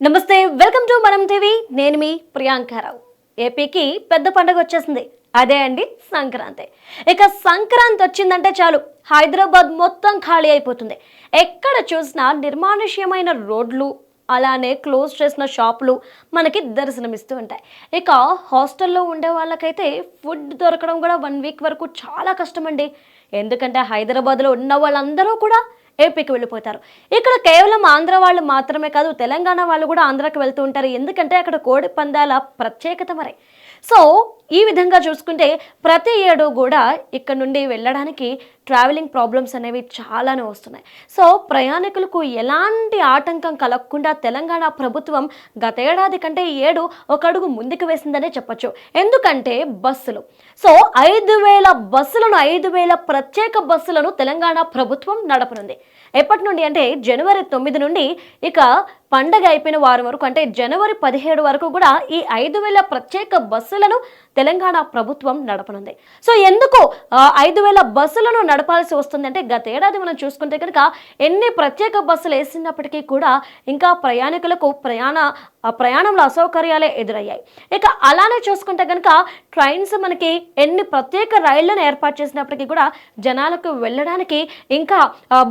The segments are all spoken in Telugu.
నమస్తే వెల్కమ్ టు మనం టీవీ. నేను మీ ప్రియాంకారావు ఏపీకి పెద్ద పండగ వచ్చేసింది. అదే అండి సంక్రాంతి. ఇక సంక్రాంతి వచ్చిందంటే చాలు. హైదరాబాద్ మొత్తం ఖాళీ అయిపోతుంది. ఎక్కడ చూసినా నిర్మానుష్యమైన రోడ్లు అలానే క్లోజ్ చేసిన షాపులు మనకి దర్శనమిస్తూ ఉంటాయి. ఇక హాస్టల్లో ఉండే వాళ్ళకైతే ఫుడ్ దొరకడం కూడా వన్ వీక్ వరకు చాలా కష్టమండి. ఎందుకంటే హైదరాబాద్లో ఉన్న వాళ్ళందరూ కూడా ఏపీకి వెళ్ళిపోతారు. ఇక్కడ కేవలం ఆంధ్ర వాళ్ళు మాత్రమే కాదు తెలంగాణ వాళ్ళు కూడా ఆంధ్రాకి వెళ్తూ ఉంటారు. ఎందుకంటే అక్కడ కోడి పందాల ప్రత్యేకత మరి. సో ఈ విధంగా చూసుకుంటే ప్రతి ఏడు కూడా ఇక్కడ నుండి వెళ్ళడానికి ట్రావెలింగ్ ప్రాబ్లమ్స్ అనేవి చాలానే వస్తున్నాయి. సో ప్రయాణికులకు ఎలాంటి ఆటంకం కలగకుండా తెలంగాణ ప్రభుత్వం గతేడాది కంటే ఏడు ఒక అడుగు ముందుకు వేసిందనే చెప్పచ్చు. ఎందుకంటే బస్సులు. సో ఐదు వేల బస్సులను ఐదు వేల ప్రత్యేక బస్సులను తెలంగాణ ప్రభుత్వం నడపనుంది. ఎప్పటి నుండి అంటే జనవరి తొమ్మిది నుండి ఇక పండగ అయిపోయిన వారం వరకు అంటే జనవరి పదిహేడు వరకు కూడా ఈ ఐదు వేల ప్రత్యేక బస్సులను తెలంగాణ ప్రభుత్వం నడపనుంది. సో ఎందుకు ఐదు వేల బస్సులను నడపాల్సి వస్తుంది అంటే గతేడాది మనం చూసుకుంటే కనుక ఎన్ని ప్రత్యేక బస్సులు వేసినప్పటికీ కూడా ఇంకా ప్రయాణికులకు ప్రయాణ ప్రయాణంలో అసౌకర్యాలే ఎదురయ్యాయి. ఇక అలానే చూసుకుంటే కనుక ట్రైన్స్ మనకి ఎన్ని ప్రత్యేక రైళ్ళను ఏర్పాటు చేసినప్పటికీ కూడా జనాలకు వెళ్ళడానికి ఇంకా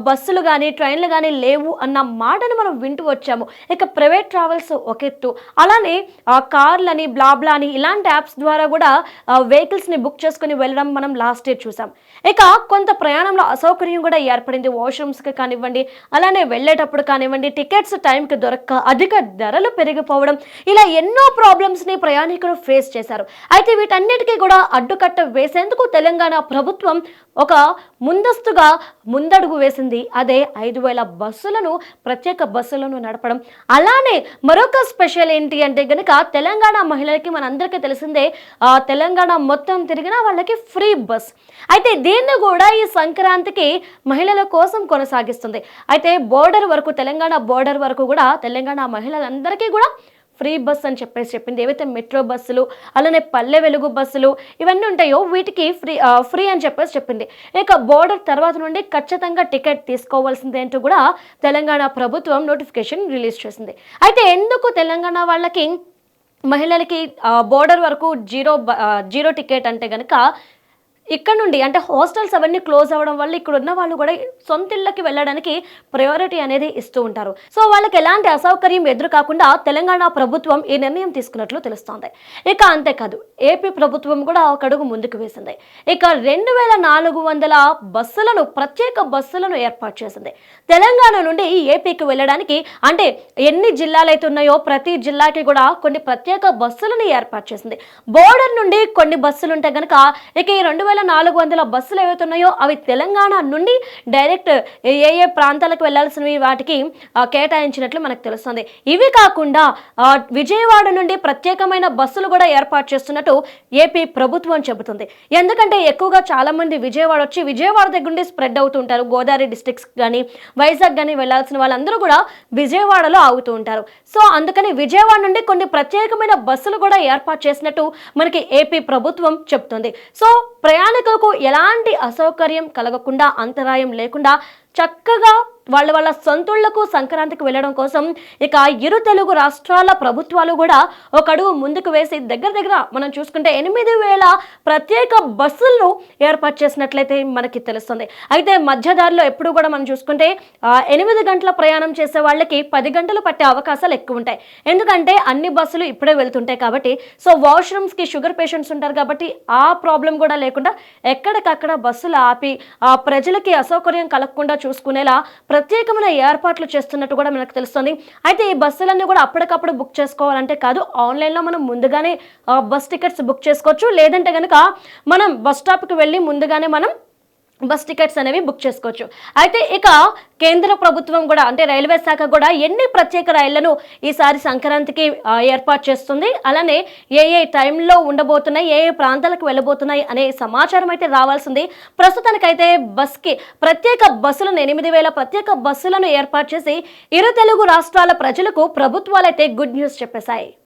బస్సులు కానీ ట్రైన్లు కానీ లేవు అన్న మాటను మనం వింటూ వచ్చాము. ఇక ప్రైవేట్ ట్రావెల్స్ ఒక ఎత్తు. అలానే కార్లని బ్లాబ్లా అని ఇలాంటి యాప్స్ ద్వారా కూడా వెహికల్స్ని బుక్ చేసుకుని వెళ్ళడం మనం లాస్ట్ ఇయర్ చూసాం. ఇక కొంత ప్రయాణంలో అసౌకర్యం కూడా ఏర్పడింది. వాష్రూమ్స్కి కానివ్వండి అలానే వెళ్ళేటప్పుడు కానివ్వండి టికెట్స్ టైంకి దొరక్క అధిక ధరలు పెరిగిపోవడం ఇలా ఎన్నో ప్రాబ్లమ్స్ని ప్రయాణికులు ఫేస్ చేశారు. అయితే వీటన్నిటికీ కూడా అడ్డుకట్ట వేసేందుకు తెలంగాణ ప్రభుత్వం ఒక ముందస్తుగా ముందడుగు వేసింది. అదే ఐదు వేల బస్సులను ప్రత్యేక బస్సులను నడపడం అలానే మరొక స్పెషల్ ఏంటి అంటే గనుక తెలంగాణ మహిళలకి మనందరికీ తెలిసిందే ఆ, తెలంగాణ మొత్తం తిరిగిన వాళ్ళకి ఫ్రీ బస్. అయితే దీన్ని కూడా ఈ సంక్రాంతికి మహిళల కోసం కొనసాగిస్తుంది. అయితే బోర్డర్ వరకు తెలంగాణ బోర్డర్ వరకు కూడా తెలంగాణ మహిళలందరికీ కూడా ఫ్రీ బస్ అని చెప్పేసి చెప్పింది. ఏవైతే మెట్రో బస్సులు అలానే పల్లె వెలుగు బస్సులు ఇవన్నీ ఉంటాయో వీటికి ఫ్రీ ఫ్రీ అని చెప్పేసి చెప్పింది. ఇక బోర్డర్ తర్వాత నుండి ఖచ్చితంగా టికెట్ తీసుకోవాల్సిందే అంటూ కూడా తెలంగాణ ప్రభుత్వం నోటిఫికేషన్ రిలీజ్ చేసింది. అయితే ఎందుకు తెలంగాణ వాళ్ళకి మహిళలకి బోర్డర్ వరకు జీరో జీరో టికెట్ అంటే కనుక ఇక్కడ నుండి అంటే హాస్టల్స్ అవన్నీ క్లోజ్ అవ్వడం వల్ల ఇక్కడ ఉన్న వాళ్ళు కూడా సొంత ఇళ్ళకి వెళ్ళడానికి ప్రయారిటీ అనేది ఇస్తూ ఉంటారు. సో వాళ్ళకి ఎలాంటి అసౌకర్యం ఎదురు కాకుండా తెలంగాణ ప్రభుత్వం ఈ నిర్ణయం తీసుకున్నట్లు తెలుస్తోంది. ఇక అంతేకాదు ఏపీ ప్రభుత్వం కూడా ఒక అడుగు ముందుకు వేసింది. ఇక రెండు వేల నాలుగు వందల బస్సులను ప్రత్యేక బస్సులను ఏర్పాటు చేసింది. తెలంగాణ నుండి ఏపీకి వెళ్ళడానికి అంటే ఎన్ని జిల్లాలు అయితే ఉన్నాయో ప్రతి జిల్లాకి కూడా కొన్ని ప్రత్యేక బస్సులను ఏర్పాటు చేసింది. బోర్డర్ నుండి కొన్ని బస్సులు ఉంటే కనుక ఇక ఈ రెండు వేల నాలుగు వందల బస్సులు ఏవైతున్నాయో అవి తెలంగాణ నుండి డైరెక్ట్ ఏ ఏ ప్రాంతాలకు వెళ్ళాల్సినవి వాటికి కేటాయించినట్లు మనకు తెలుస్తుంది. ఇవి కాకుండా విజయవాడ నుండి ప్రత్యేకమైన బస్సులు కూడా ఏర్పాటు చేస్తున్నట్టు ఏపీ ప్రభుత్వం చెబుతుంది. ఎందుకంటే ఎక్కువగా చాలా మంది విజయవాడ వచ్చి విజయవాడ దగ్గర నుండి స్ప్రెడ్ అవుతుంటారు గోదావరి డిస్ట్రిక్ట్స్ కానీ వైజాగ్ కానీ వెళ్ళాల్సిన వాళ్ళందరూ కూడా విజయవాడలో ఆగుతూ ఉంటారు. సో అందుకని విజయవాడ నుండి కొన్ని ప్రత్యేకమైన బస్సులు కూడా ఏర్పాటు చేసినట్టు మనకి ఏపీ ప్రభుత్వం చెబుతుంది. సో ప్రయాణికులకు ఎలాంటి అసౌకర్యం కలగకుండా అంతరాయం లేకుండా చక్కగా వాళ్ళ వాళ్ళ సొంతూళ్ళకు సంక్రాంతికి వెళ్ళడం కోసం ఇక ఇరు తెలుగు రాష్ట్రాల ప్రభుత్వాలు కూడా ఒక అడుగు ముందుకు వేసి దగ్గర దగ్గర మనం చూసుకుంటే ఎనిమిది వేల ప్రత్యేక బస్సులను ఏర్పాటు చేసినట్లయితే మనకి తెలుస్తుంది. అయితే మధ్యదారిలో ఎప్పుడు కూడా మనం చూసుకుంటే ఎనిమిది గంటల ప్రయాణం చేసే వాళ్ళకి పది గంటలు పట్టే అవకాశాలు ఎక్కువ ఉంటాయి. ఎందుకంటే అన్ని బస్సులు ఇప్పుడే వెళ్తుంటాయి కాబట్టి సో వాష్రూమ్స్కి షుగర్ పేషెంట్స్ ఉంటారు కాబట్టి ఆ ప్రాబ్లం కూడా లేకుండా ఎక్కడికక్కడ బస్సులు ఆపి ఆ ప్రజలకి అసౌకర్యం కలగకుండా చూసుకునేలా ప్రత్యేకమైన ఏర్పాట్లు చేస్తున్నట్టు కూడా మనకు తెలుస్తుంది. అయితే ఈ బస్సులన్నీ కూడా అప్పటికప్పుడు బుక్ చేసుకోవాలంటే కాదు ఆన్లైన్లో మనం ముందుగానే బస్ టికెట్స్ బుక్ చేసుకోవచ్చు. లేదంటే కనుక మనం బస్ స్టాప్కి వెళ్ళి ముందుగానే మనం బస్ టికెట్స్ అనేవి బుక్ చేసుకోవచ్చు. అయితే ఇక కేంద్ర ప్రభుత్వం కూడా అంటే రైల్వే శాఖ కూడా ఎన్ని ప్రత్యేక రైళ్ళను ఈసారి సంక్రాంతికి ఏర్పాటు చేస్తుంది. అలానే ఏ ఏ టైంలో ఉండబోతున్నాయి ఏ ఏ ప్రాంతాలకు వెళ్ళబోతున్నాయి అనే సమాచారం అయితే రావాల్సింది. ప్రస్తుతానికైతే బస్కి ప్రత్యేక బస్సులను ఎనిమిది వేల ప్రత్యేక బస్సులను ఏర్పాటు చేసి ఇరు తెలుగు రాష్ట్రాల ప్రజలకు ప్రభుత్వాలైతే గుడ్ న్యూస్ చెప్పేశాయి.